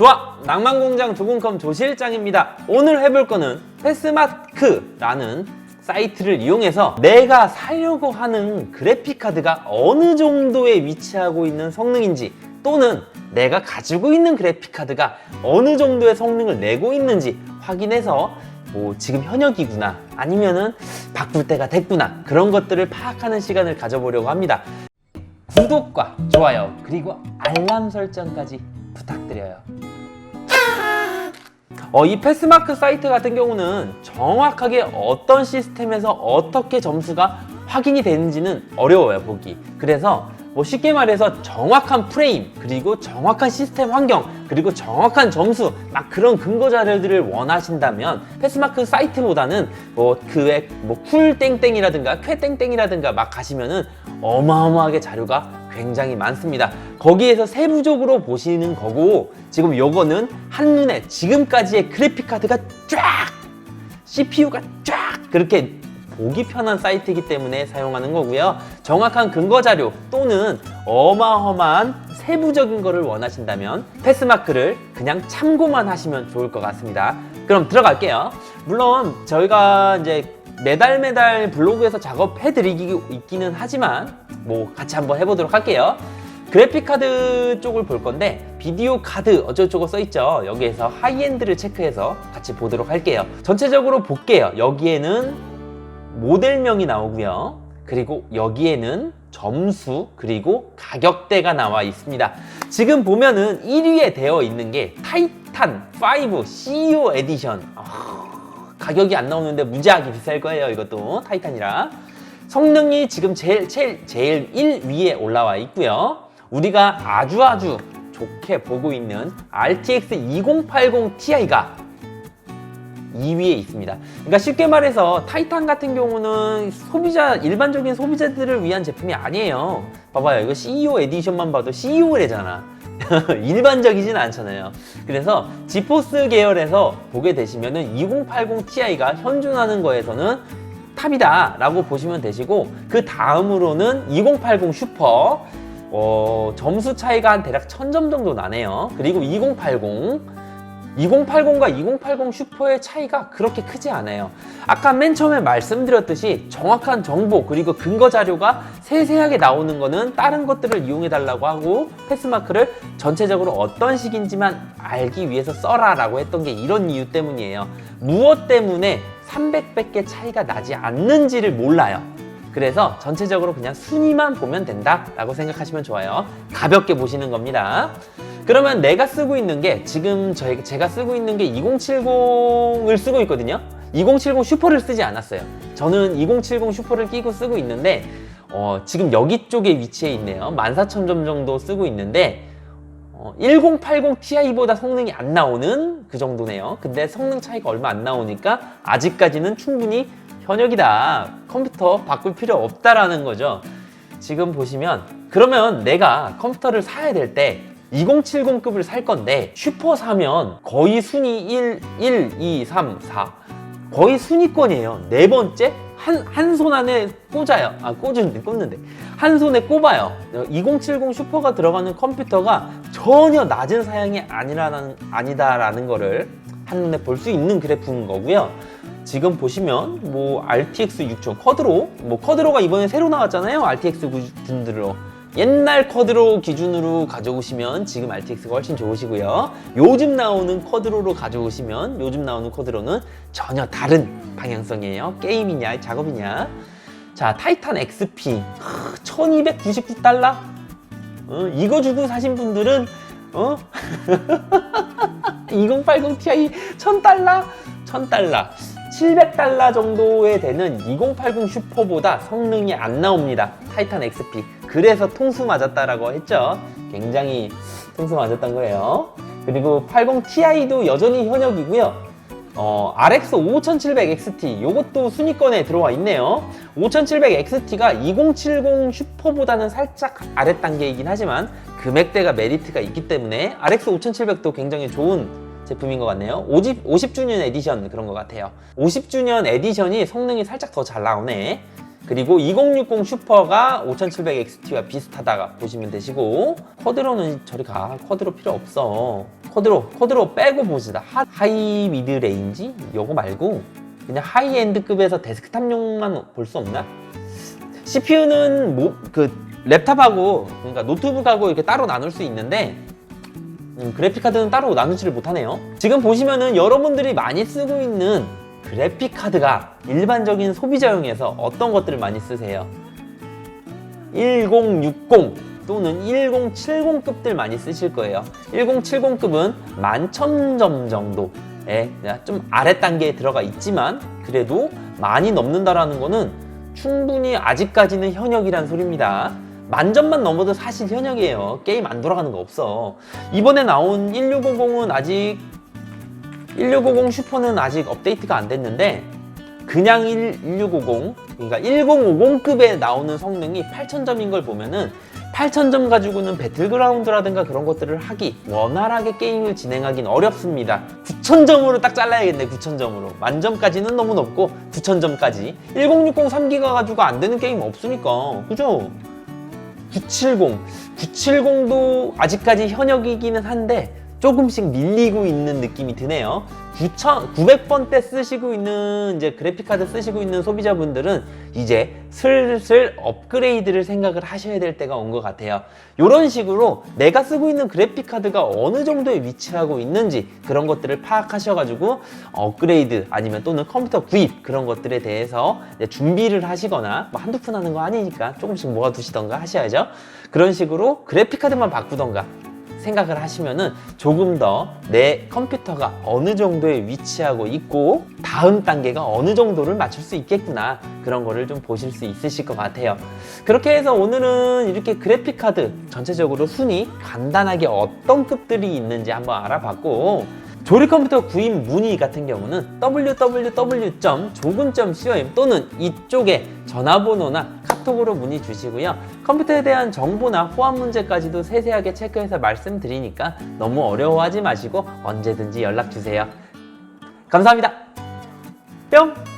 좋아! 낭만공장 조공컴 조실장입니다. 오늘 해볼 거는 패스마크라는 사이트를 이용해서 내가 사려고 하는 그래픽카드가 어느 정도에 위치하고 있는 성능인지 또는 내가 가지고 있는 그래픽카드가 어느 정도의 성능을 내고 있는지 확인해서 뭐 지금 현역이구나 아니면은 바꿀 때가 됐구나 그런 것들을 파악하는 시간을 가져보려고 합니다. 구독과 좋아요 그리고 알람 설정까지 부탁드려요. 어, 이 패스마크 사이트 같은 경우는 정확하게 어떤 시스템에서 어떻게 점수가 확인이 되는지는 어려워요 보기. 그래서 뭐 쉽게 말해서 정확한 프레임 그리고 정확한 시스템 환경 그리고 정확한 점수 막 그런 근거 자료들을 원하신다면 패스마크 사이트보다는 뭐 그외 뭐쿨 땡땡이라든가 쾌 땡땡이라든가 막 가시면은 어마어마하게 자료가 굉장히 많습니다. 거기에서 세부적으로 보시는 거고 지금 요거는 한눈에 지금까지의 그래픽 카드가 쫙 CPU가 쫙 그렇게 보기 편한 사이트이기 때문에 사용하는 거고요. 정확한 근거 자료 또는 어마어마한 세부적인 거를 원하신다면 패스마크를 그냥 참고만 하시면 좋을 것 같습니다. 그럼 들어갈게요. 물론 저희가 이제 매달 매달 블로그에서 작업해 드리기 있기는 하지만 뭐 같이 한번 해보도록 할게요. 그래픽 카드 쪽을 볼 건데 비디오 카드 어쩌고저쩌고 써 있죠. 여기에서 하이엔드를 체크해서 같이 보도록 할게요. 전체적으로 볼게요. 여기에는 모델명이 나오고요. 그리고 여기에는 점수 그리고 가격대가 나와 있습니다. 지금 보면은 1위에 되어 있는 게 타이탄 5 CEO 에디션. 아, 가격이 안 나오는데 무지하게 비쌀 거예요. 이것도 타이탄이라. 성능이 지금 제일 제일 제일 1위에 올라와 있고요. 우리가 아주 아주 좋게 보고 있는 RTX 2080 Ti가 2위에 있습니다. 그러니까 쉽게 말해서 타이탄 같은 경우는 소비자 일반적인 소비자들을 위한 제품이 아니에요. 봐봐요. 이거 CEO 에디션만 봐도 CEO래잖아. 일반적이진 않잖아요. 그래서 지포스 계열에서 보게 되시면은 2080 Ti가 현존하는 거에서는 탑이다라고 보시면 되시고 그 다음으로는 2080 슈퍼 어, 점수 차이가 한 대략 1000점 정도 나네요. 그리고 2080 2080과 2080 슈퍼의 차이가 그렇게 크지 않아요. 아까 맨 처음에 말씀드렸듯이 정확한 정보 그리고 근거 자료가 세세하게 나오는 거는 다른 것들을 이용해 달라고 하고 패스마크를 전체적으로 어떤 식인지만 알기 위해서 써라 라고 했던 게 이런 이유 때문이에요. 무엇 때문에 300배께 차이가 나지 않는지를 몰라요. 그래서 전체적으로 그냥 순위만 보면 된다 라고 생각하시면 좋아요. 가볍게 보시는 겁니다. 그러면 내가 쓰고 있는 게 지금 저희, 제가 쓰고 있는 게 2070을 쓰고 있거든요. 2070 슈퍼를 쓰지 않았어요. 저는 2070 슈퍼를 끼고 쓰고 있는데 어, 지금 여기 쪽에 위치해 있네요. 14,000점 정도 쓰고 있는데 어, 1080 Ti보다 성능이 안 나오는 그 정도네요. 근데 성능 차이가 얼마 안 나오니까 아직까지는 충분히 현역이다. 컴퓨터 바꿀 필요 없다라는 거죠. 지금 보시면 그러면 내가 컴퓨터를 사야 될 때 2070급을 살 건데 슈퍼 사면 거의 순위 1, 1, 2, 3, 4 거의 순위권이에요. 네 번째 한 한 손 안에 꽂아요. 아 꽂는데 꽂는데 한 손에 꼽아요. 2070 슈퍼가 들어가는 컴퓨터가 전혀 낮은 사양이 아니라는 아니다라는 거를 한눈에 볼 수 있는 그래프인 거고요. 지금 보시면 뭐 RTX 6000 쿼드로 뭐 쿼드로가 이번에 새로 나왔잖아요. RTX 기준으로 옛날 쿼드로 기준으로 가져오시면 지금 RTX가 훨씬 좋으시고요. 요즘 나오는 쿼드로로 가져오시면 요즘 나오는 쿼드로는 전혀 다른 방향성이에요. 게임이냐 작업이냐. 자 타이탄 XP 1299달러 어, 이거 주고 사신 분들은 어? 2080 Ti 1000달러? 1000달러 700달러 정도에 되는 2080 슈퍼보다 성능이 안 나옵니다. 타이탄 XP. 그래서 통수 맞았다라고 했죠. 굉장히 통수 맞았던 거예요. 그리고 80 Ti도 여전히 현역이고요. 어, RX 5700XT 요것도 순위권에 들어와 있네요. 5700XT가 2070 슈퍼보다는 살짝 아래 단계이긴 하지만 금액대가 메리트가 있기 때문에 RX 5700도 굉장히 좋은 제품인 것 같네요. 50, 50주년 에디션 그런 것 같아요. 50주년 에디션이 성능이 살짝 더 잘 나오네. 그리고 2060 슈퍼가 5700XT와 비슷하다가 보시면 되시고 쿼드로는 저리 가 쿼드로 필요 없어 쿼드로 쿼드로 빼고 보시다 하, 하이 미드 레인지 요거 말고 그냥 하이엔드급에서 데스크탑용만 볼 수 없나? CPU는 뭐, 그 랩탑하고 그러니까 노트북하고 이렇게 따로 나눌 수 있는데 음, 그래픽카드는 따로 나누지를 못하네요. 지금 보시면은 여러분들이 많이 쓰고 있는 그래픽카드가 일반적인 소비자용에서 어떤 것들을 많이 쓰세요? 1060 또는 1070급들 많이 쓰실 거예요. 1070급은 11,000점 정도의 좀 아래 단계에 들어가 있지만 그래도 많이 넘는다라는 거는 충분히 아직까지는 현역이란 소리입니다. 만점만 넘어도 사실 현역이에요. 게임 안 돌아가는 거 없어. 이번에 나온 1650은 아직 1650 슈퍼는 아직 업데이트가 안 됐는데 그냥 1, 1650 그러니까 1050급에 나오는 성능이 8000점인 걸 보면은 8000점 가지고는 배틀그라운드라든가 그런 것들을 하기 원활하게 게임을 진행하긴 어렵습니다 9000점으로 딱 잘라야겠네 9000점으로 만점까지는 너무 높고 9000점까지 1060 3기가 가지고 안 되는 게임 없으니까 그죠? 970 970도 아직까지 현역이기는 한데 조금씩 밀리고 있는 느낌이 드네요. 9,000, 900번대 쓰시고 있는 이제 그래픽카드 쓰시고 있는 소비자분들은 이제 슬슬 업그레이드를 생각을 하셔야 될 때가 온 것 같아요. 이런 식으로 내가 쓰고 있는 그래픽카드가 어느 정도에 위치하고 있는지 그런 것들을 파악하셔가지고 업그레이드 아니면 또는 컴퓨터 구입 그런 것들에 대해서 준비를 하시거나 뭐 한두 푼 하는 거 아니니까 조금씩 모아두시던가 하셔야죠. 그런 식으로 그래픽카드만 바꾸던가 생각을 하시면은 조금 더 내 컴퓨터가 어느 정도에 위치하고 있고 다음 단계가 어느 정도를 맞출 수 있겠구나 그런 거를 좀 보실 수 있으실 것 같아요. 그렇게 해서 오늘은 이렇게 그래픽 카드 전체적으로 순위 간단하게 어떤 급들이 있는지 한번 알아봤고 조립 컴퓨터 구입 문의 같은 경우는 www.조금.com 또는 이쪽에 전화번호나 카톡으로 문의 주시고요. 컴퓨터에 대한 정보나 호환 문제까지도 세세하게 체크해서 말씀드리니까 너무 어려워하지 마시고 언제든지 연락 주세요. 감사합니다. 뿅!